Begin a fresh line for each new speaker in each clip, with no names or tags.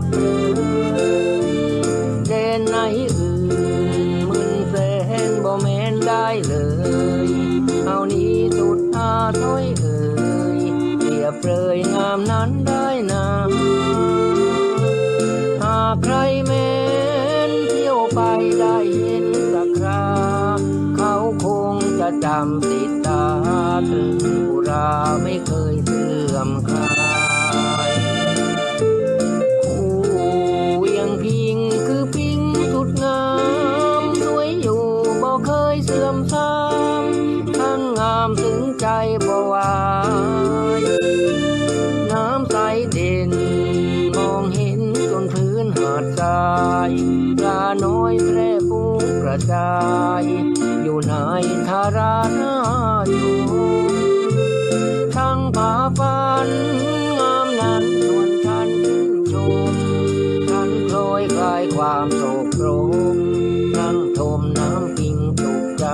บเลยเด่นไหนอื่นมื่นแสนบ่แม่นได้เลย เอานี้สุดอาถ้อยเอ่ยเปรียบเลยงามนั้นได้นาหากใครแม้นเที่ยวไปได้เห็นสักคราเขาคงจะจำติดตาถึงบุราไม่เคยเสื่อมคลา ทั้งงามถึงใจบวายน้ำใสเด่น มองเห็นจนพื้นหาดทรายปลาน้อยแพร่ปูกระจาย อยู่ในทารานาอยู่ทั้งผาฟันงามนั้นชวนฉันชื่นชมฉันโคลอยคลายความโศกโศมนั่งชมน้ำปิงจุกใจ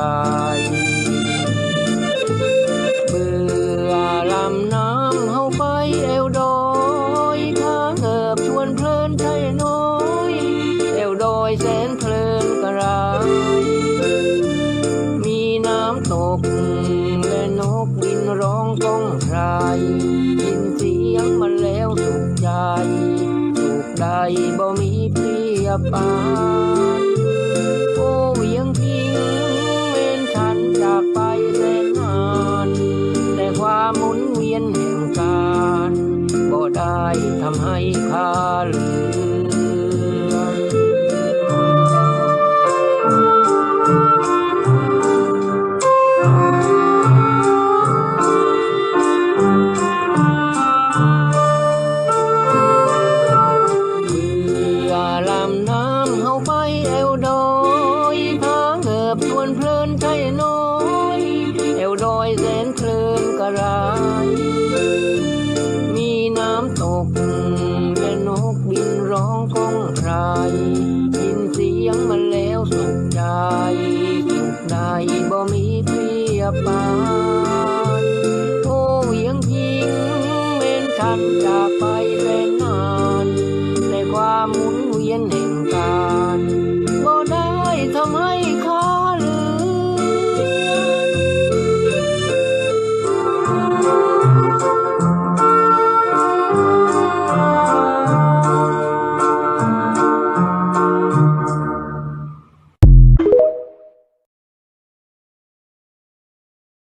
ใคร ยินเสียงมันแล้วสุขใจสุขใดบ่มีเปรียบปาน มีน้ำตกและนกบินร้องก้องไพรยินเสียงมันแล้วสุขใจสุขใดบ่มีเพียบปานโอ้เวียงพิงเมนฉันจากไปแล้ว